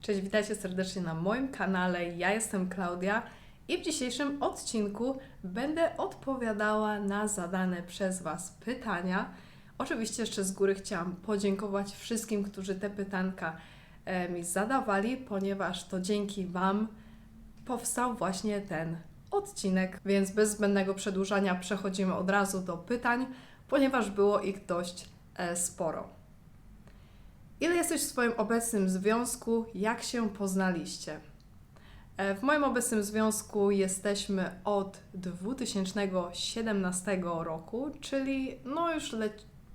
Cześć, witajcie serdecznie na moim kanale. Ja jestem Klaudia i w dzisiejszym odcinku będę odpowiadała na zadane przez Was pytania. Oczywiście jeszcze z góry chciałam podziękować wszystkim, którzy te pytanka e, mi zadawali, ponieważ to dzięki Wam powstał właśnie ten odcinek. Więc bez zbędnego przedłużania przechodzimy od razu do pytań, ponieważ było ich dość e, sporo. Ile jesteś w swoim obecnym związku? Jak się poznaliście? E, W moim obecnym związku jesteśmy od 2017 roku, czyli no już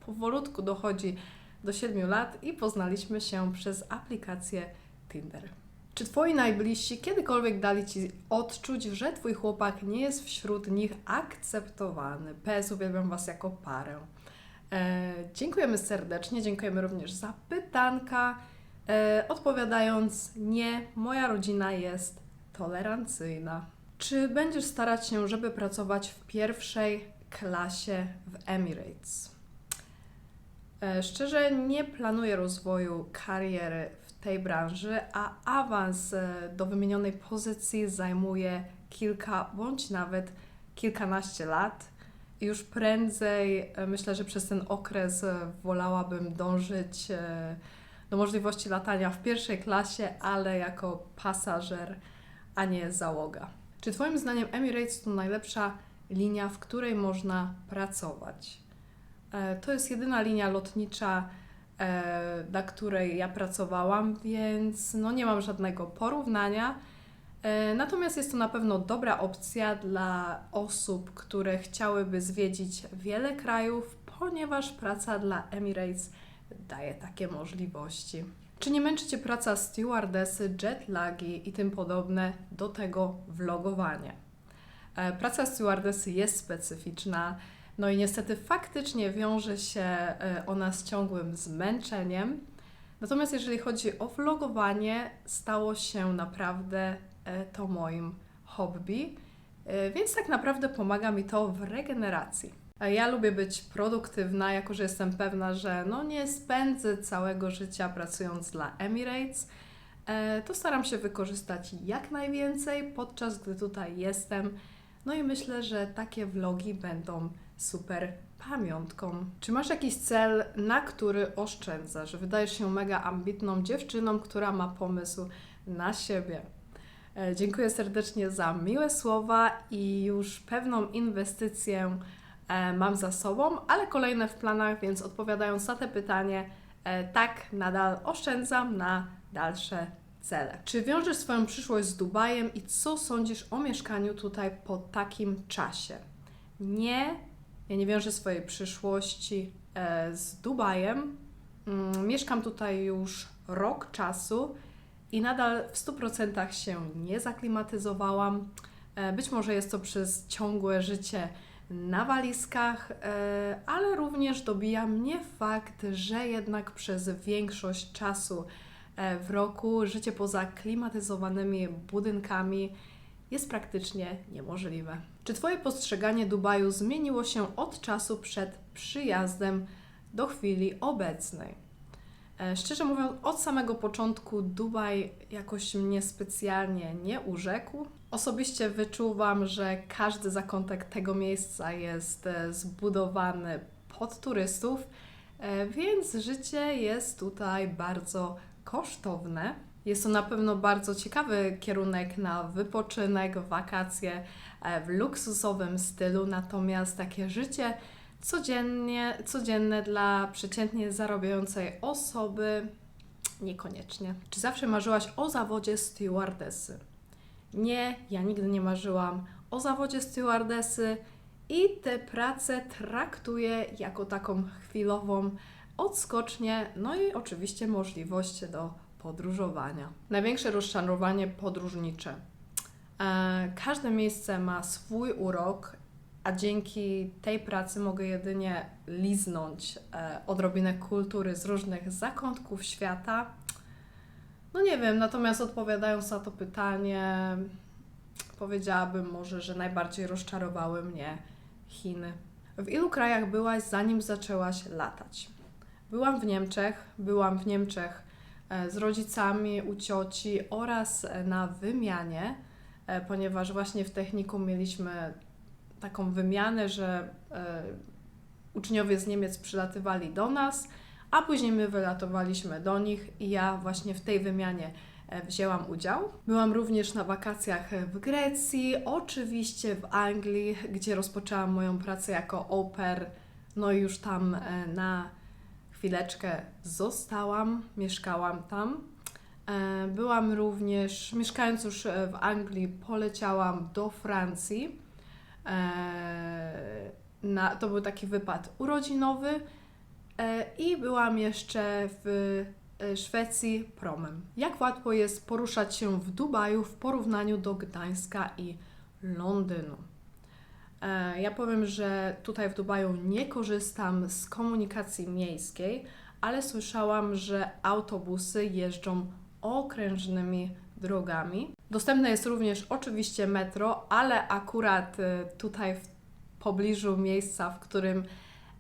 powolutku dochodzi do 7 lat i poznaliśmy się przez aplikację Tinder. Czy twoi najbliżsi kiedykolwiek dali ci odczuć, że twój chłopak nie jest wśród nich akceptowany? PS uwielbiam was jako parę. E, dziękujemy serdecznie, dziękujemy również za pytanka. E, odpowiadając, nie, moja rodzina jest tolerancyjna. Czy będziesz starać się, żeby pracować w pierwszej klasie w Emirates? E, szczerze, nie planuję rozwoju kariery w tej branży, a awans do wymienionej pozycji zajmuje kilka bądź nawet kilkanaście lat. Już prędzej e, myślę, że przez ten okres e, wolałabym dążyć e, do możliwości latania w pierwszej klasie, ale jako pasażer, a nie załoga. Czy Twoim zdaniem Emirates to najlepsza linia, w której można pracować? To jest jedyna linia lotnicza, dla której ja pracowałam, więc no nie mam żadnego porównania. E, Natomiast jest to na pewno dobra opcja dla osób, które chciałyby zwiedzić wiele krajów, ponieważ praca dla Emirates daje takie możliwości. Czy nie męczy Cię praca stewardessy, jetlagi i tym podobne, do tego vlogowanie? Praca stewardessy jest specyficzna, no i niestety faktycznie wiąże się e, ona z ciągłym zmęczeniem. Natomiast jeżeli chodzi o vlogowanie, stało się naprawdę to moim hobby, e, więc tak naprawdę pomaga mi to w regeneracji. Ja lubię być produktywna, jako że jestem pewna, że no nie spędzę całego życia pracując dla Emirates, e, to staram się wykorzystać jak najwięcej podczas gdy tutaj jestem. No i myślę, że takie vlogi będą super pamiątką. Czy masz jakiś cel, na który oszczędzasz? Wydajesz się mega ambitną dziewczyną, która ma pomysł na siebie. E, Dziękuję serdecznie za miłe słowa i już pewną inwestycję e, mam za sobą, ale kolejne w planach, więc odpowiadając na te pytanie, e, tak, nadal oszczędzam na dalsze cele. Czy wiążesz swoją przyszłość z Dubajem i co sądzisz o mieszkaniu tutaj po takim czasie? Nie, ja nie wiążę swojej przyszłości z Dubajem. Mm, Mieszkam tutaj już rok czasu i nadal w 100% się nie zaklimatyzowałam. E, Być może jest to przez ciągłe życie na walizkach, e, ale również dobija mnie fakt, że jednak przez większość czasu e, w roku życie poza klimatyzowanymi budynkami jest praktycznie niemożliwe. Czy Twoje postrzeganie Dubaju zmieniło się od czasu przed przyjazdem do chwili obecnej? E, Szczerze mówiąc, od samego początku Dubaj jakoś mnie specjalnie nie urzekł. Osobiście wyczuwam, że każdy zakątek tego miejsca jest e, zbudowany pod turystów, e, więc życie jest tutaj bardzo kosztowne. Jest to na pewno bardzo ciekawy kierunek na wypoczynek, wakacje w luksusowym stylu, natomiast takie życie codziennie, codzienne dla przeciętnie zarabiającej osoby niekoniecznie. Czy zawsze marzyłaś o zawodzie stewardessy? Nie, ja nigdy nie marzyłam o zawodzie stewardessy i tę pracę traktuję jako taką chwilową odskocznię, no i oczywiście możliwość do podróżowania. Największe rozczarowanie podróżnicze. E, Każde miejsce ma swój urok, a dzięki tej pracy mogę jedynie liznąć e, odrobinę kultury z różnych zakątków świata. No nie wiem, natomiast odpowiadając na to pytanie, powiedziałabym może, że najbardziej rozczarowały mnie Chiny. W ilu krajach byłaś zanim zaczęłaś latać? Byłam w Niemczech, byłam w Niemczech e, z rodzicami u cioci oraz e, na wymianie, ponieważ właśnie w technikum mieliśmy taką wymianę, że e, uczniowie z Niemiec przylatywali do nas, a później my wylatowaliśmy do nich i ja właśnie w tej wymianie e, wzięłam udział. Byłam również na wakacjach w Grecji, oczywiście w Anglii, gdzie rozpoczęłam moją pracę jako pair, no i już tam e, na chwileczkę zostałam, mieszkałam tam. Byłam również, mieszkając już w Anglii, poleciałam do Francji. E, Na, to był taki wypad urodzinowy e, i byłam jeszcze w e, Szwecji promem. Jak łatwo jest poruszać się w Dubaju w porównaniu do Gdańska i Londynu? E, Ja powiem, że tutaj w Dubaju nie korzystam z komunikacji miejskiej, ale słyszałam, że autobusy jeżdżą okrężnymi drogami. Dostępne jest również oczywiście metro, ale akurat e, tutaj w pobliżu miejsca, w którym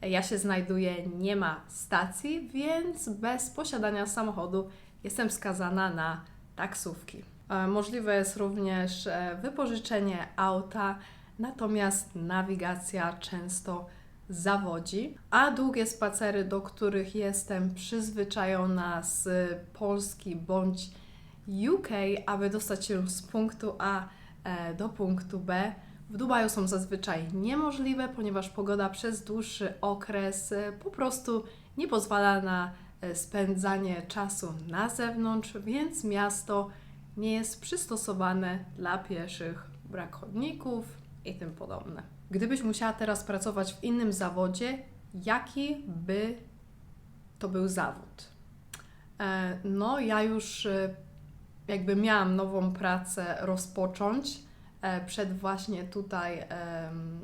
ja się znajduję, nie ma stacji, więc bez posiadania samochodu jestem skazana na taksówki. E, Możliwe jest również e, wypożyczenie auta, natomiast nawigacja często zawodzi, a długie spacery, do których jestem przyzwyczajona z Polski bądź UK, aby dostać się z punktu A e, do punktu B, w Dubaju są zazwyczaj niemożliwe, ponieważ pogoda przez dłuższy okres e, po prostu nie pozwala na e, spędzanie czasu na zewnątrz, więc miasto nie jest przystosowane dla pieszych, brak chodników i tym podobne. Gdybyś musiała teraz pracować w innym zawodzie, jaki by to był zawód? No, ja już jakby miałam nową pracę rozpocząć e, przed właśnie tutaj em,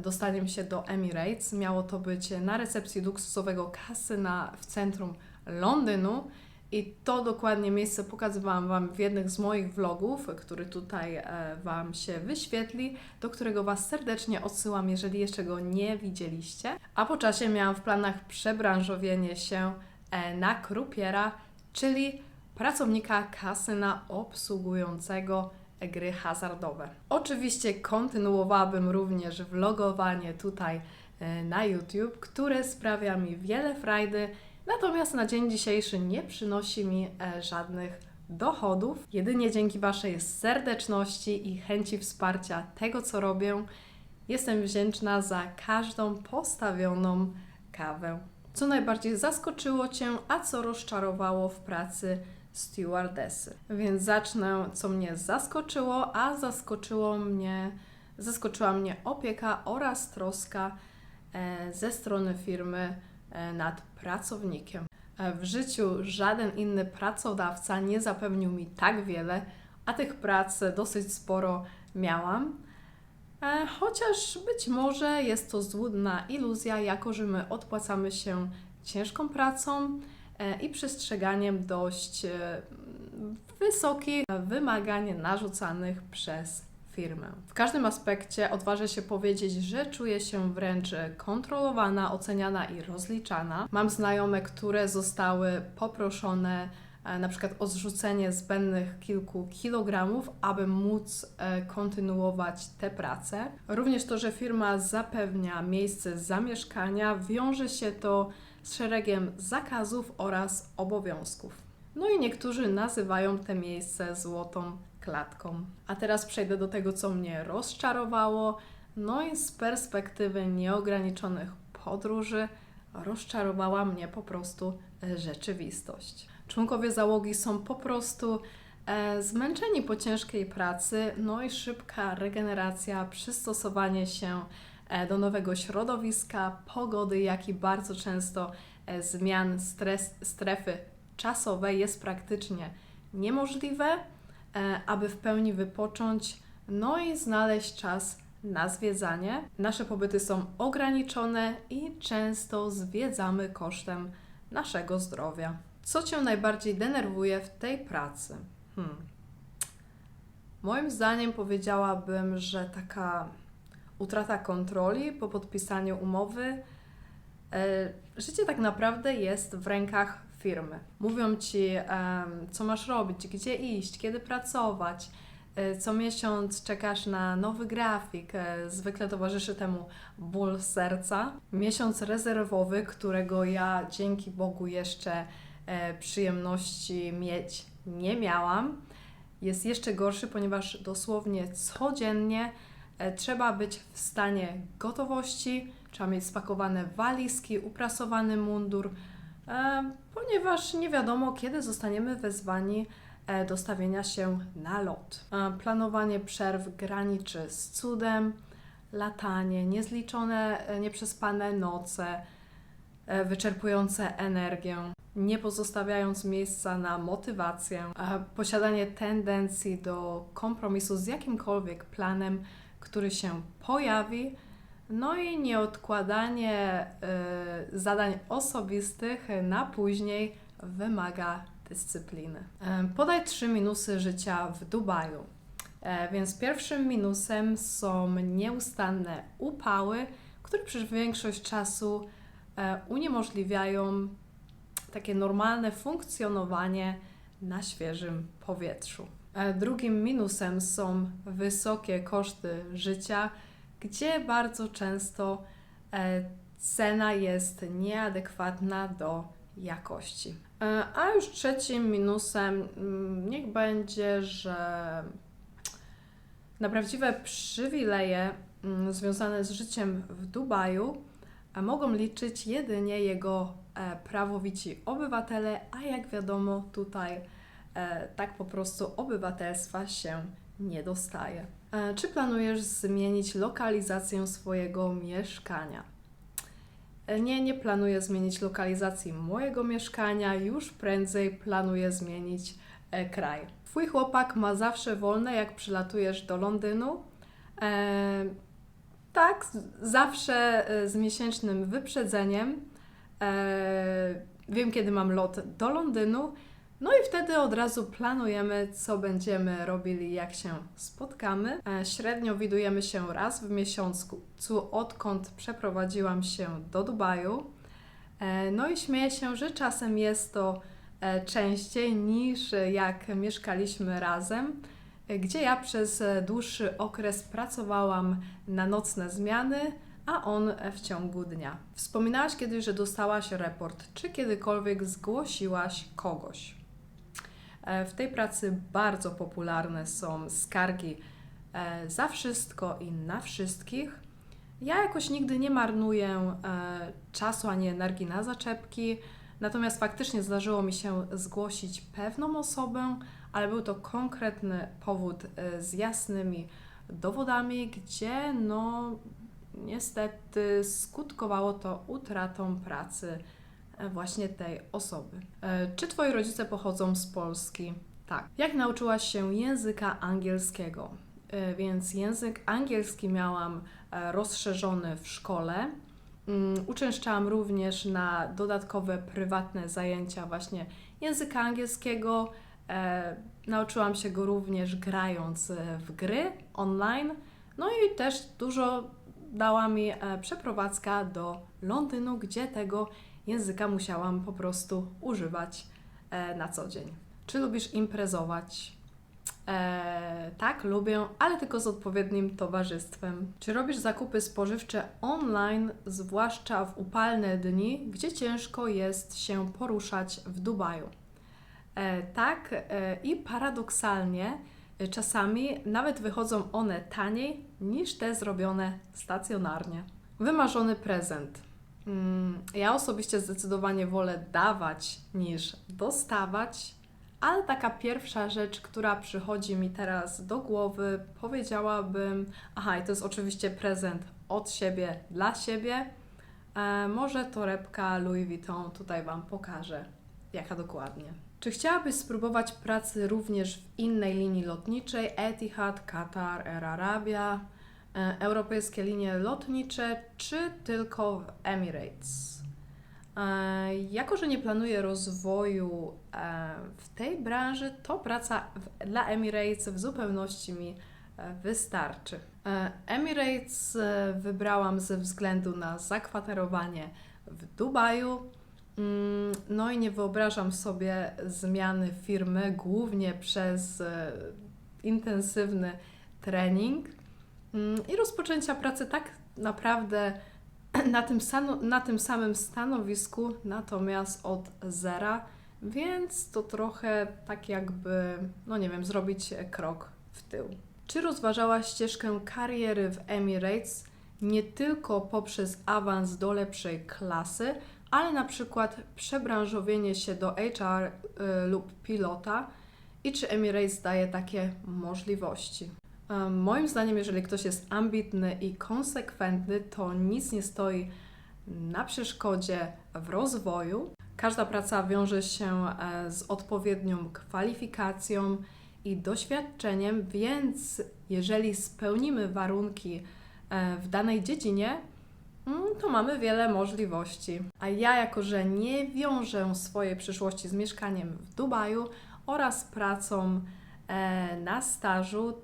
dostaniem się do Emirates. Miało to być na recepcji luksusowego kasyna w centrum Londynu. I to dokładnie miejsce pokazywałam Wam w jednych z moich vlogów, który tutaj e, Wam się wyświetli, do którego Was serdecznie odsyłam, jeżeli jeszcze go nie widzieliście. A po czasie miałam w planach przebranżowienie się e, na krupiera, czyli pracownika kasyna obsługującego gry hazardowe. Oczywiście kontynuowałabym również vlogowanie tutaj e, na YouTube, które sprawia mi wiele frajdy, natomiast na dzień dzisiejszy nie przynosi mi e, żadnych dochodów. Jedynie dzięki Waszej serdeczności i chęci wsparcia tego, co robię, jestem wdzięczna za każdą postawioną kawę. Co najbardziej zaskoczyło Cię, a co rozczarowało w pracy stewardessy? Więc zacznę, co mnie zaskoczyło, a zaskoczyło mnie, zaskoczyła mnie opieka oraz troska e, ze strony firmy e, nad pracownikiem. E, W życiu żaden inny pracodawca nie zapewnił mi tak wiele, a tych prac dosyć sporo miałam. Chociaż być może jest to złudna iluzja, jako że my odpłacamy się ciężką pracą i przestrzeganiem dość e, wysokich wymagań narzucanych przez firmę. W każdym aspekcie odważę się powiedzieć, że czuję się wręcz kontrolowana, oceniana i rozliczana. Mam znajome, które zostały poproszone e, na przykład o zrzucenie zbędnych kilku kilogramów, aby móc e, kontynuować tę pracę. Również to, że firma zapewnia miejsce zamieszkania, wiąże się to z szeregiem zakazów oraz obowiązków. No i niektórzy nazywają te miejsce złotą klatką. A teraz przejdę do tego, co mnie rozczarowało. No i z perspektywy nieograniczonych podróży rozczarowała mnie po prostu e, rzeczywistość. Członkowie załogi są po prostu e, zmęczeni po ciężkiej pracy, no i szybka regeneracja, przystosowanie się do nowego środowiska, pogody, jak i bardzo często e, zmian stres, strefy czasowej jest praktycznie niemożliwe, e, aby w pełni wypocząć, no i znaleźć czas na zwiedzanie. Nasze pobyty są ograniczone i często zwiedzamy kosztem naszego zdrowia. Co Cię najbardziej denerwuje w tej pracy? Hmm. Moim zdaniem powiedziałabym, że taka utrata kontroli po podpisaniu umowy. E, Życie tak naprawdę jest w rękach firmy. Mówią ci, co masz robić, gdzie iść, kiedy pracować. E, Co miesiąc czekasz na nowy grafik. E, Zwykle towarzyszy temu ból serca. Miesiąc rezerwowy, którego ja dzięki Bogu jeszcze przyjemności mieć nie miałam, jest jeszcze gorszy, ponieważ dosłownie codziennie trzeba być w stanie gotowości, trzeba mieć spakowane walizki, uprasowany mundur, e, ponieważ nie wiadomo, kiedy zostaniemy wezwani e, do stawienia się na lot. E, Planowanie przerw graniczy z cudem, latanie, niezliczone e, nieprzespane noce, e, wyczerpujące energię, nie pozostawiając miejsca na motywację, e, posiadanie tendencji do kompromisu z jakimkolwiek planem, który się pojawi, no i nieodkładanie e, zadań osobistych na później wymaga dyscypliny. E, Podaj trzy minusy życia w Dubaju. E, Więc pierwszym minusem są nieustanne upały, które przez większość czasu e, uniemożliwiają takie normalne funkcjonowanie na świeżym powietrzu. E, Drugim minusem są wysokie koszty życia, gdzie bardzo często e, cena jest nieadekwatna do jakości. E, A już trzecim minusem mm, niech będzie, że na prawdziwe przywileje mm, związane z życiem w Dubaju mogą liczyć jedynie jego prawowici obywatele, a jak wiadomo, tutaj tak po prostu obywatelstwa się nie dostaje. E, czy planujesz zmienić lokalizację swojego mieszkania? E, Nie, nie planuję zmienić lokalizacji mojego mieszkania, już prędzej planuję zmienić e, kraj. Twój chłopak ma zawsze wolne, jak przylatujesz do Londynu. E, tak, zawsze e, z miesięcznym wyprzedzeniem. E, wiem, kiedy mam lot do Londynu. No i wtedy od razu planujemy, co będziemy robili, jak się spotkamy. E, średnio widujemy się raz w miesiącu, odkąd przeprowadziłam się do Dubaju. E, no i śmieję się, że czasem jest to e, częściej niż jak mieszkaliśmy razem, gdzie ja przez dłuższy okres pracowałam na nocne zmiany, a on w ciągu dnia. Wspominałaś kiedyś, że dostałaś raport. Czy kiedykolwiek zgłosiłaś kogoś? E, W tej pracy bardzo popularne są skargi e, za wszystko i na wszystkich. Ja jakoś nigdy nie marnuję e, czasu ani energii na zaczepki, natomiast faktycznie zdarzyło mi się zgłosić pewną osobę, ale był to konkretny powód z jasnymi dowodami, gdzie no niestety skutkowało to utratą pracy właśnie tej osoby. E, Czy twoi rodzice pochodzą z Polski? Tak. Jak nauczyłaś się języka angielskiego? E, Więc język angielski miałam e, rozszerzony w szkole. Mm, Uczęszczałam również na dodatkowe prywatne zajęcia właśnie języka angielskiego. E, nauczyłam się go również grając e, w gry online. No i też dużo dała mi e, przeprowadzka do Londynu, gdzie tego języka musiałam po prostu używać e, na co dzień. Czy lubisz imprezować? E, tak, lubię, ale tylko z odpowiednim towarzystwem. Czy robisz zakupy spożywcze online, zwłaszcza w upalne dni, gdzie ciężko jest się poruszać w Dubaju? E, tak, i paradoksalnie czasami nawet wychodzą one taniej niż te zrobione stacjonarnie. Wymarzony prezent. Mm, Ja osobiście zdecydowanie wolę dawać niż dostawać, ale taka pierwsza rzecz, która przychodzi mi teraz do głowy, powiedziałabym, aha, i to jest oczywiście prezent od siebie dla siebie. E, może torebka Louis Vuitton, tutaj Wam pokażę, jaka dokładnie. Czy chciałabyś spróbować pracy również w innej linii lotniczej? Etihad, Qatar, Air Arabia, europejskie linie lotnicze, czy tylko w Emirates? E, Jako, że nie planuję rozwoju e, w tej branży, to praca dla Emirates w zupełności mi e, wystarczy. E, Emirates e, wybrałam ze względu na zakwaterowanie w Dubaju. Mm, No i nie wyobrażam sobie zmiany firmy głównie przez e, intensywny trening i rozpoczęcia pracy tak naprawdę na tym, na tym samym stanowisku, natomiast od zera, więc to trochę tak jakby, no nie wiem, zrobić krok w tył. Czy rozważałaś ścieżkę kariery w Emirates nie tylko poprzez awans do lepszej klasy, ale na przykład przebranżowienie się do HR y, lub pilota i czy Emirates daje takie możliwości? Moim zdaniem, jeżeli ktoś jest ambitny i konsekwentny, to nic nie stoi na przeszkodzie w rozwoju. Każda praca wiąże się e, z odpowiednią kwalifikacją i doświadczeniem, więc jeżeli spełnimy warunki e, w danej dziedzinie, mm, to mamy wiele możliwości. A ja, jako że nie wiążę swojej przyszłości z mieszkaniem w Dubaju oraz pracą e, na stażu,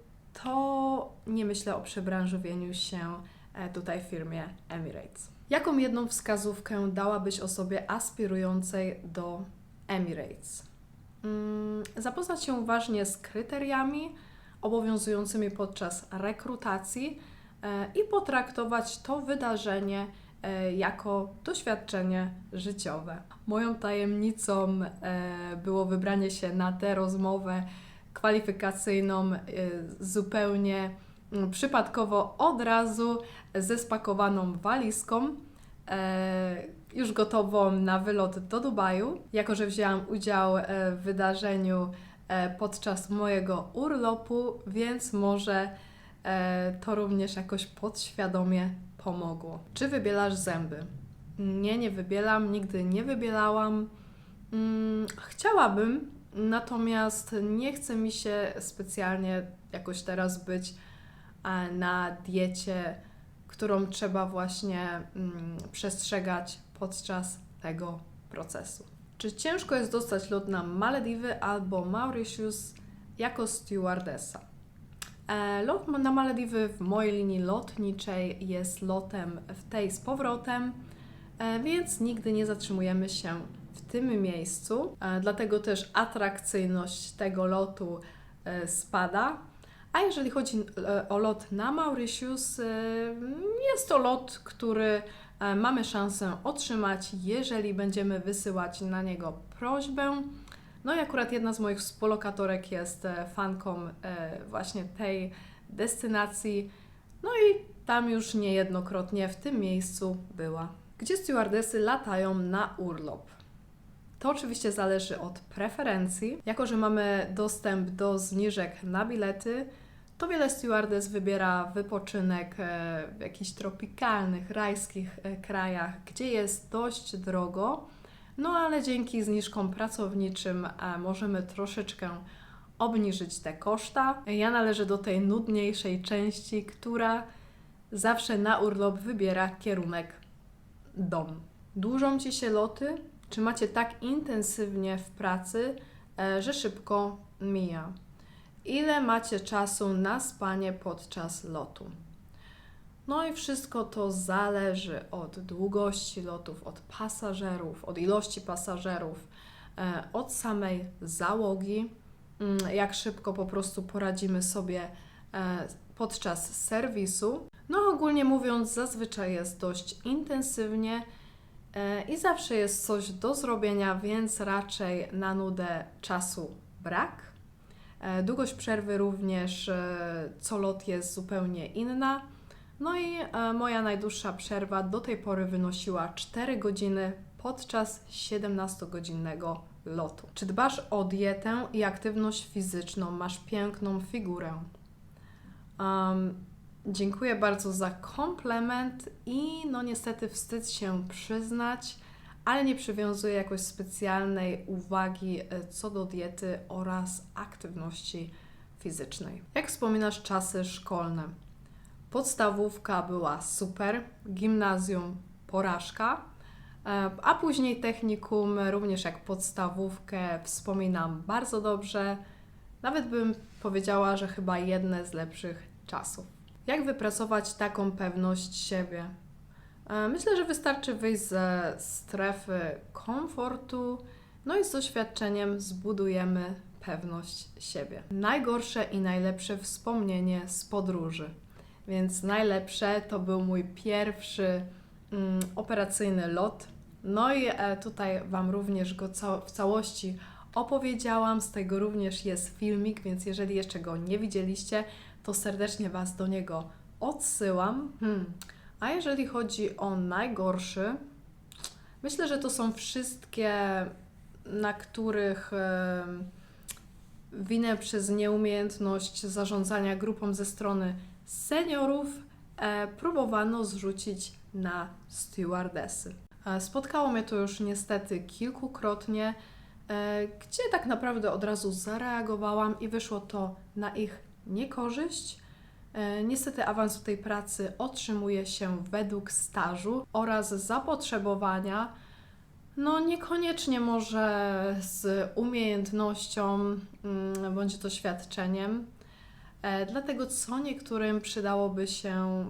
to nie myślę o przebranżowieniu się e, tutaj w firmie Emirates. Jaką jedną wskazówkę dałabyś osobie aspirującej do Emirates? Mm, Zapoznać się uważnie z kryteriami obowiązującymi podczas rekrutacji e, i potraktować to wydarzenie e, jako doświadczenie życiowe. Moją tajemnicą było wybranie się na tę rozmowę kwalifikacyjną e, zupełnie mm, przypadkowo od razu ze spakowaną walizką, e, już gotową na wylot do Dubaju. Jako, że wzięłam udział e, w wydarzeniu e, podczas mojego urlopu, więc może to również jakoś podświadomie pomogło. Czy wybielasz zęby? Nie, nie wybielam, nigdy nie wybielałam. Mm, chciałabym, natomiast nie chce mi się specjalnie jakoś teraz być e, na diecie, którą trzeba właśnie mm, przestrzegać podczas tego procesu. Czy ciężko jest dostać lot na Malediwy albo Mauritius jako stewardessa? E, Lot na Malediwy w mojej linii lotniczej jest lotem w tej z powrotem, e, więc nigdy nie zatrzymujemy się tym miejscu. E, Dlatego też atrakcyjność tego lotu e, spada. A jeżeli chodzi e, o lot na Mauritius, jest to lot, który mamy szansę otrzymać, jeżeli będziemy wysyłać na niego prośbę. No i akurat jedna z moich współlokatorek jest fanką właśnie tej destynacji. No i tam już niejednokrotnie w tym miejscu była. Gdzie stewardesy latają na urlop? To oczywiście zależy od preferencji. Jako, że mamy dostęp do zniżek na bilety, to wiele stewardess wybiera wypoczynek e, w jakichś tropikalnych, rajskich e, krajach, gdzie jest dość drogo. No ale dzięki zniżkom pracowniczym e, możemy troszeczkę obniżyć te koszta. Ja należę do tej nudniejszej części, która zawsze na urlop wybiera kierunek dom. Dłużą Ci się loty? Czy macie tak intensywnie w pracy, e, że szybko mija? Ile macie czasu na spanie podczas lotu? No i wszystko to zależy od długości lotów, od pasażerów, od ilości pasażerów, e, od samej załogi, mm, jak szybko po prostu poradzimy sobie e, podczas serwisu. No ogólnie mówiąc, zazwyczaj jest dość intensywnie i zawsze jest coś do zrobienia, więc raczej na nudę czasu brak. E, Długość przerwy również e, co lot jest zupełnie inna. No i e, moja najdłuższa przerwa do tej pory wynosiła 4 godziny podczas 17-godzinnego lotu. Czy dbasz o dietę i aktywność fizyczną? Masz piękną figurę. Um, dziękuję bardzo za komplement i no niestety wstyd się przyznać, ale nie przywiązuję jakoś specjalnej uwagi e, co do diety oraz aktywności fizycznej. Jak wspominasz czasy szkolne? Podstawówka była super, gimnazjum porażka, e, a później technikum, również jak podstawówkę, wspominam bardzo dobrze. Nawet bym powiedziała, że chyba jedne z lepszych czasów. Jak wypracować taką pewność siebie? E, Myślę, że wystarczy wyjść ze strefy komfortu, no i z doświadczeniem zbudujemy pewność siebie. Najgorsze i najlepsze wspomnienie z podróży. Więc najlepsze to był mój pierwszy mm, operacyjny lot. No i e, tutaj Wam również go ca- w całości opowiedziałam. Z tego również jest filmik, więc jeżeli jeszcze go nie widzieliście, to serdecznie Was do niego odsyłam. Hmm. A jeżeli chodzi o najgorszy, myślę, że to są wszystkie, na których winę przez nieumiejętność zarządzania grupą ze strony seniorów e, próbowano zrzucić na stewardesy. E, Spotkało mnie to już niestety kilkukrotnie, e, gdzie tak naprawdę od razu zareagowałam i wyszło to na ich niekorzyść. E, Niestety awans tej pracy otrzymuje się według stażu oraz zapotrzebowania, no niekoniecznie może z umiejętnością mm, bądź doświadczeniem. E, Dlatego co niektórym przydałoby się,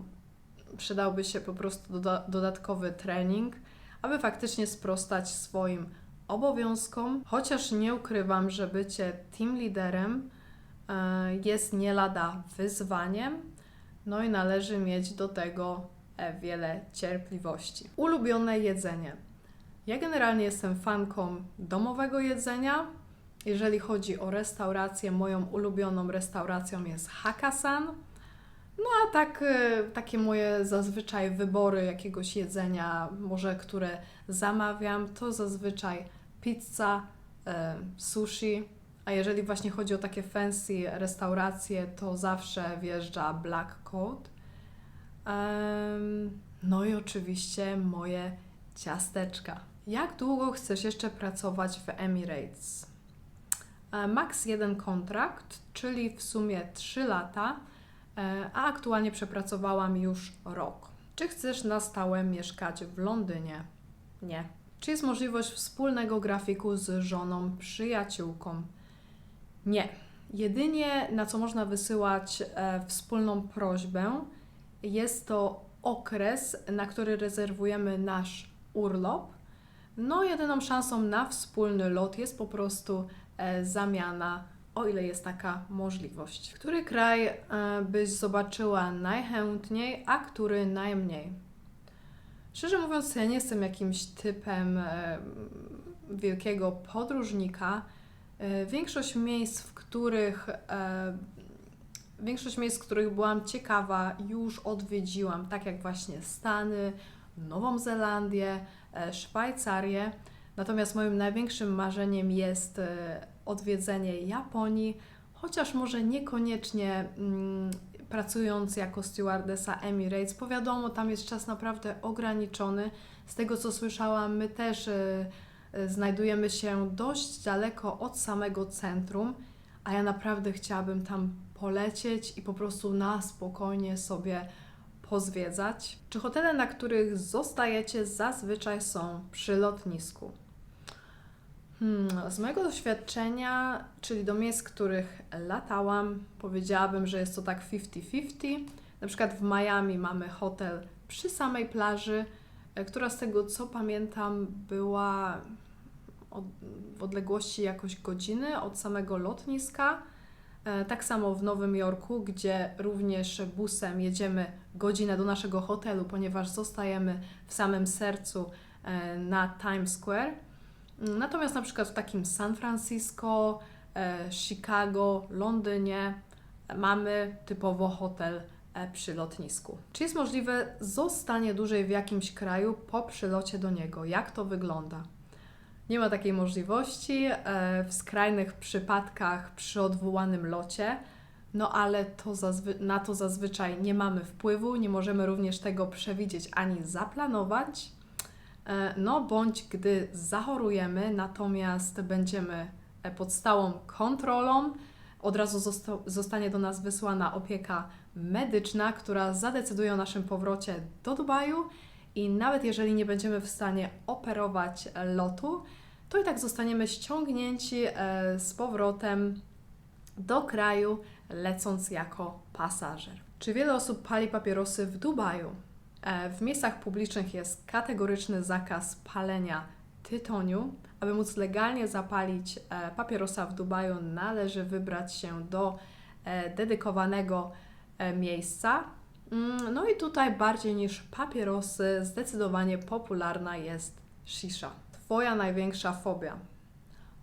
przydałby się po prostu doda- dodatkowy trening, aby faktycznie sprostać swoim obowiązkom, chociaż nie ukrywam, że bycie team liderem jest nie lada wyzwaniem, no i należy mieć do tego e, wiele cierpliwości. Ulubione jedzenie. Ja generalnie jestem fanką domowego jedzenia. Jeżeli chodzi o restaurację, moją ulubioną restauracją jest Hakkasan. No a tak, e, takie moje zazwyczaj wybory jakiegoś jedzenia, może które zamawiam, to zazwyczaj pizza, e, sushi. A jeżeli właśnie chodzi o takie fancy restauracje, to zawsze wjeżdża Black Coat. Em, no i oczywiście moje ciasteczka. Jak długo chcesz jeszcze pracować w Emirates? E, Max jeden kontrakt, czyli w sumie 3 lata, e, a aktualnie przepracowałam już rok. Czy chcesz na stałe mieszkać w Londynie? Nie. Czy jest możliwość wspólnego grafiku z żoną, przyjaciółką? Nie. Jedynie na co można wysyłać e, wspólną prośbę, jest to okres, na który rezerwujemy nasz urlop. No, jedyną szansą na wspólny lot jest po prostu e, zamiana, o ile jest taka możliwość. Który kraj e, byś zobaczyła najchętniej, a który najmniej? Szczerze mówiąc, ja nie jestem jakimś typem e, wielkiego podróżnika. E, Większość miejsc, w których e, większość miejsc, w których byłam ciekawa, już odwiedziłam, tak jak właśnie Stany, Nową Zelandię, e, Szwajcarię. Natomiast moim największym marzeniem jest odwiedzenie Japonii, chociaż może niekoniecznie mm, pracując jako stewardessa Emirates, bo wiadomo, tam jest czas naprawdę ograniczony. Z tego co słyszałam, my też znajdujemy się dość daleko od samego centrum, a ja naprawdę chciałabym tam polecieć i po prostu na spokojnie sobie pozwiedzać. Czy hotele, na których zostajecie, zazwyczaj są przy lotnisku? Hmm, z mojego doświadczenia, czyli do miejsc, których latałam, powiedziałabym, że jest to tak 50-50. Na przykład w Miami mamy hotel przy samej plaży, e, która z tego co pamiętam była od, w odległości jakoś godziny od samego lotniska. E, Tak samo w Nowym Jorku, gdzie również busem jedziemy godzinę do naszego hotelu, ponieważ zostajemy w samym sercu e, na Times Square. Natomiast na przykład w takim San Francisco, e, Chicago, Londynie e, mamy typowo hotel e, przy lotnisku. Czy jest możliwe zostanie dłużej w jakimś kraju po przylocie do niego? Jak to wygląda? Nie ma takiej możliwości e, w skrajnych przypadkach przy odwołanym locie, no ale to na to zazwyczaj nie mamy wpływu, nie możemy również tego przewidzieć ani zaplanować. E, No, bądź gdy zachorujemy, natomiast będziemy e, pod stałą kontrolą, od razu zosta- zostanie do nas wysłana opieka medyczna, która zadecyduje o naszym powrocie do Dubaju i nawet jeżeli nie będziemy w stanie operować lotu, to i tak zostaniemy ściągnięci e, z powrotem do kraju, lecąc jako pasażer. Czy wiele osób pali papierosy w Dubaju? E, W miejscach publicznych jest kategoryczny zakaz palenia tytoniu. Aby móc legalnie zapalić e, papierosa w Dubaju, należy wybrać się do dedykowanego miejsca. Mm, No i tutaj bardziej niż papierosy zdecydowanie popularna jest shisha. Twoja największa fobia.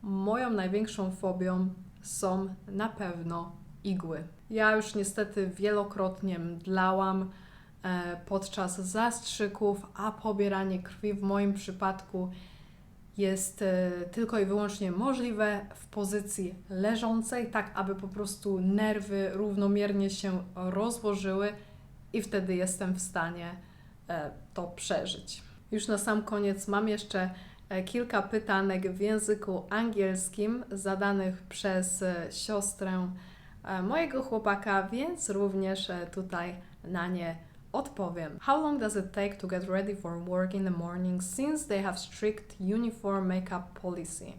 Moją największą fobią są na pewno igły. Ja już niestety wielokrotnie mdlałam e, podczas zastrzyków, a pobieranie krwi w moim przypadku jest e, tylko i wyłącznie możliwe w pozycji leżącej, tak aby po prostu nerwy równomiernie się rozłożyły i wtedy jestem w stanie e, to przeżyć. Już na sam koniec mam jeszcze e, kilka pytanek w języku angielskim zadanych przez siostrę mojego chłopaka, więc również tutaj na nie odpowiem. How long does it take to get ready for work in the morning since they have strict uniform makeup policy?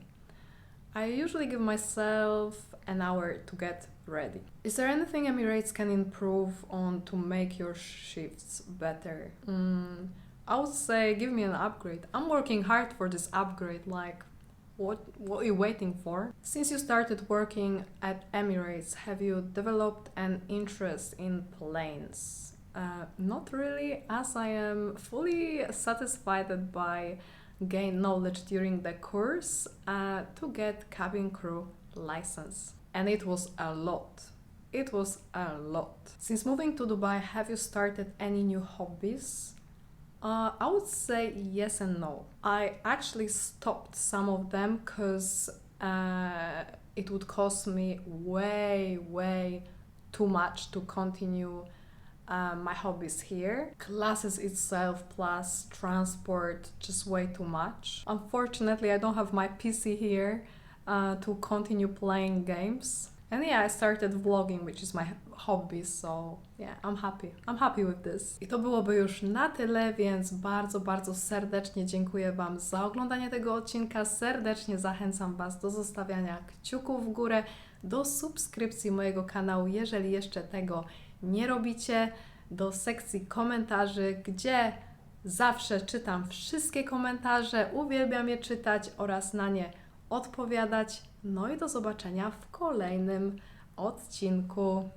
I usually give myself an hour to get ready. Is there anything Emirates can improve on to make your shifts better? Mm, I would say give me an upgrade. I'm working hard for this upgrade. Like, what what are you waiting for? Since you started working at Emirates, have you developed an interest in planes? Uh, not really, as I am fully satisfied by gain knowledge during the course uh, to get cabin crew license. And it was a lot. It was a lot. Since moving to Dubai, have you started any new hobbies? Uh, I would say yes and no. I actually stopped some of them because uh, it would cost me way, way too much to continue uh, my hobbies here. Classes itself plus transport just way too much. Unfortunately, I don't have my PC here uh, to continue playing games. And yeah, I started vlogging, which is my hobby, so yeah, I'm happy. I'm happy with this. I to byłoby już na tyle, więc bardzo, bardzo serdecznie dziękuję Wam za oglądanie tego odcinka. Serdecznie zachęcam Was do zostawiania kciuków w górę, do subskrypcji mojego kanału, jeżeli jeszcze tego nie robicie, do sekcji komentarzy, gdzie zawsze czytam wszystkie komentarze, uwielbiam je czytać oraz na nie odpowiadać. No i do zobaczenia w kolejnym odcinku.